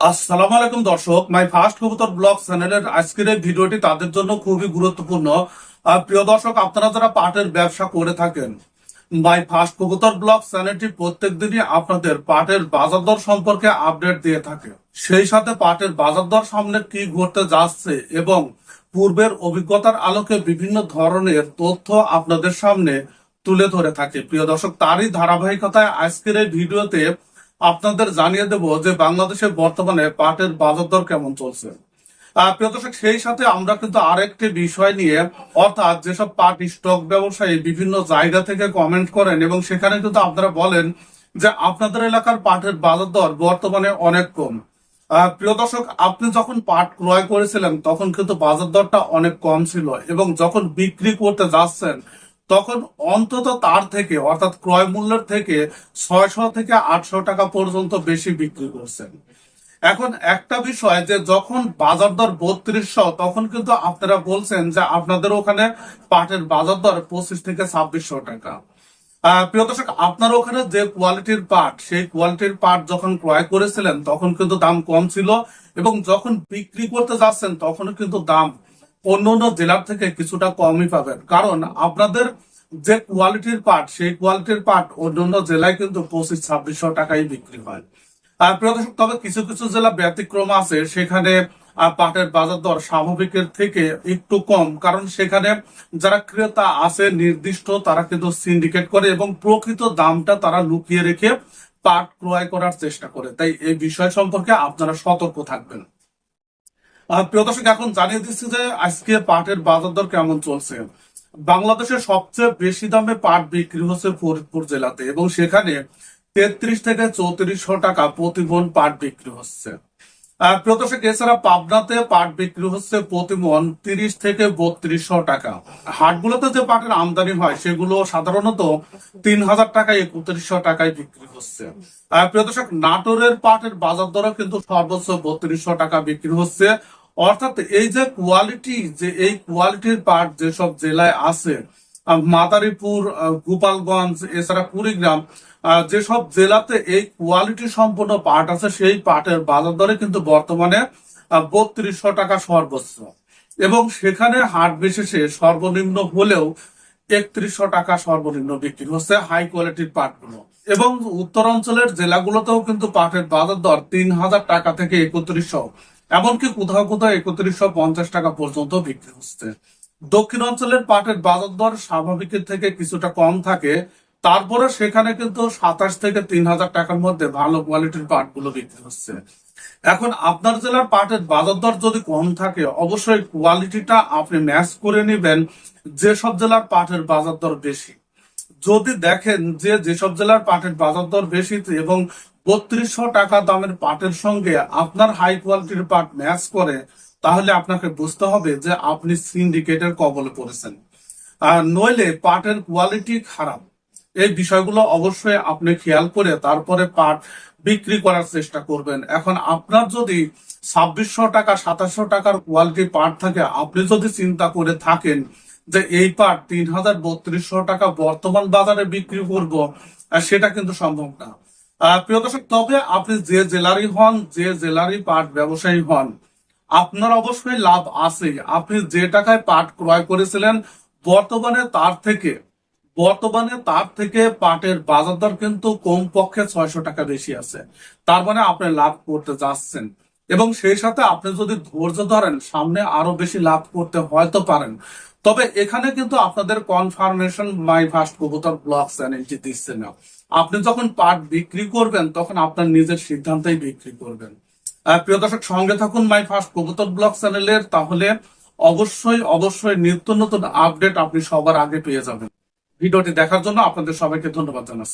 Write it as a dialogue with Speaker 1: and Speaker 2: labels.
Speaker 1: আসসালামু আলাইকুম দর্শক মাই ফার্স্ট কবুতর ব্লগ চ্যানেলের আজকের এই ভিডিওটি তাদের জন্য খুবই গুরুত্বপূর্ণ। প্রিয় দর্শক, আপনারা যারা পাটের ব্যবসা করে থাকেন মাই ফার্স্ট কবুতর ব্লগ চ্যানেলটি প্রত্যেক দিনই আপনাদের পাটের বাজার দর সম্পর্কে আপডেট দিয়ে থাকে। সেই সাথে পাটের বাজার দর সামনে কি ঘটতে যাচ্ছে এবং পূর্বের অভিজ্ঞতার আলোকে বিভিন্ন ধরনের তথ্য আপনাদের সামনে তুলে ধরে থাকে। প্রিয় দর্শক, তারই ধারাবাহিকতায় আজকের এই ভিডিওতে আপনাদের জানিয়ে দেব যে বাংলাদেশে বর্তমানে পাটের বাজার দর কেমন চলছে। প্রিয় সেই সাথে আমরা কিন্তু আরেকটি বিষয় নিয়ে, অর্থাৎ যেসব পাট স্টক ব্যবসায়ী বিভিন্ন জায়গা থেকে কমেন্ট করেন এবং সেখানে কিন্তু আপনারা বলেন যে আপনাদের এলাকার পাটের বাজার দর বর্তমানে অনেক কম। প্রিয় দর্শক, আপনি যখন পাট ক্রয় করেছিলেন, তখন কিন্তু বাজার দরটা অনেক কম ছিল এবং যখন বিক্রি করতে যাচ্ছেন তখন অন্তত তার থেকে, অর্থাৎ ক্রয় মূল্যের থেকে ছয়শো থেকে আটশো টাকা পর্যন্ত বেশি বিক্রি করছেন। এখন একটা বিষয় যে যখন বাজার দর বত্রিশশো, তখন কিন্তু আপনারা বলছেন যে আপনাদের ওখানে পাটের বাজার দর পঁচিশ থেকে ছাব্বিশশো টাকা। প্রিয় দর্শক, আপনার ওখানে যে কোয়ালিটির পাট, সেই কোয়ালিটির পাট যখন ক্রয় করেছিলেন, তখন কিন্তু দাম কম ছিল এবং যখন বিক্রি করতে যাচ্ছেন তখন কিন্তু দাম অন্য অন্য জেলার থেকে কিছুটা কমই পাবেন। কারণ আপনাদের যে কোয়ালিটির পাট সেই কোয়ালিটির পাট অন্য অন্য জেলায় কিন্তু পঁচিশ, ছাব্বিশশো টাকায় বিক্রি হয়। তবে কিছু কিছু জেলা ব্যতিক্রম আছে। সেখানে পাটের বাজার দর স্বাভাবিকের থেকে একটু কম। কারণ সেখানে যারা ক্রেতা আছে, নির্দিষ্ট, তারা কিন্তু সিন্ডিকেট করে এবং প্রকৃত দামটা তারা লুকিয়ে রেখে পাট ক্রয় করার চেষ্টা করে। তাই এই বিষয় সম্পর্কে আপনারা সতর্ক থাকবেন। প্রিয় দর্শক, এখন জানিয়ে দিচ্ছি যে আজকে পাটের বাজার দর কেমন চলছে? বাংলাদেশের সবচেয়ে বেশি দামে পাট বিক্রি হচ্ছে ফরিদপুর জেলাতে এবং সেখানে তেত্রিশ থেকে চৌত্রিশশো টাকা প্রতি মন পাট বিক্রি হচ্ছে। প্রিয় এছাড়া পাবনাতে পাট বিক্রি হচ্ছে প্রতি মন তিরিশ থেকে বত্রিশশো টাকা। হাটগুলোতে যে পাটের আমদানি হয়, সেগুলো সাধারণত তিন হাজার টাকা, একত্রিশশো টাকায় বিক্রি হচ্ছে। প্রিয় নাটোরের পাটের বাজার দরও কিন্তু সর্বোচ্চ বত্রিশশো টাকা বিক্রি হচ্ছে। অর্থাৎ এই যে কোয়ালিটি যে এই কোয়ালিটির পাট যেসব জেলায় আছে মাদারীপুর গোপালগঞ্জ, এছাড়া কুড়িগ্রাম যেসব জেলাতে এই কোয়ালিটি সম্পন্ন পাট আছে, সেই পাটের বাজার দরে কিন্তু বর্তমানে বত্রিশশো টাকা সর্বোচ্চ। এবং সেখানে হাট বিশেষে সর্বনিম্ন হলেও একত্রিশশো টাকা সর্বনিম্ন বিক্রি হচ্ছে হাই কোয়ালিটির পাটগুলো। এবং উত্তর অঞ্চলের জেলাগুলোতেও কিন্তু পাটের বাজার দর তিন হাজার টাকা থেকে একত্রিশশো, এমনকি কোথাও কোথাও একত্রিশশো পঞ্চাশ টাকা পর্যন্ত বিক্রি হচ্ছে। দক্ষিণ অঞ্চলের পাটের বাজার দর স্বাভাবিকের থেকে কিছুটা কম থাকে। তারপরে সেখানে কিন্তু সাতাশ থেকে তিন হাজার টাকার মধ্যে ভালো কোয়ালিটির পাটগুলো বিক্রি হচ্ছে। এখন আপনার জেলার পাটের বাজার দর যদি কম থাকে, অবশ্যই কোয়ালিটিটা আপনি ম্যাচ করে নেবেন যেসব জেলার পাটের বাজার দর বেশি। যদি দেখেন যে যেসব জেলার পাটের বাজার দর বেশি এবং বত্রিশশো টাকা দামের পাটের সঙ্গে আপনার হাই কোয়ালিটির পাট ম্যাচ করে তাহলে আপনাকে বুঝতে হবে যে আপনি সিন্ডিকেটের কবলে পড়েছেন। আর নইলে পাটের কোয়ালিটি খারাপ। এই বিষয়গুলো অবশ্যই আপনি খেয়াল করে তারপরে পাট বিক্রি করার চেষ্টা করবেন। এখন আপনার যদি ছাব্বিশশো টাকা, সাতাশশো টাকার কোয়ালিটি পাট থাকে, আপনি যদি চিন্তা করে থাকেন যে এই পাট তিন হাজার বত্রিশশো টাকা বর্তমান বাজারে বিক্রি করব সেটা কিন্তু সম্ভব না। প্রিয় দর্শক, তবে আপনি যে জেলারই হন, যে জেলারই পাট ব্যবসায়ী হন আপনার অবশ্যই লাভ আছে। আপনি যে টাকায় পাট ক্রয় করেছিলেন, বর্তমানে তার থেকে, বর্তমানে তার থেকে পাটের বাজার দর কিন্তু কম পক্ষে ছয়শো টাকা বেশি আছে। তার মানে আপনি লাভ করতে যাচ্ছেন। এবং সেই সাথে আপনি যদি ধৈর্য ধরেন, সামনে আরও বেশি লাভ করতে হয়তো পারেন। তবে এখানে কিন্তু আপনাদের কনফার্মেশন মাই ফার্স্ট কবুতর ব্লগ চ্যানেলটি দিচ্ছে না। আপনি যখন পাট বিক্রি করবেন, তখন আপনার নিজের সিদ্ধান্তেই বিক্রি করবেন। প্রিয় দর্শক, সঙ্গে থাকুন মাই ফার্স্ট কবুতর ব্লগ চ্যানেলের, তাহলে অবশ্যই অবশ্যই নিত্য নতুন আপডেট আপনি সবার আগে পেয়ে যাবেন। ভিডিওটি দেখার জন্য আপনাদের সবাইকে ধন্যবাদ জানাচ্ছি।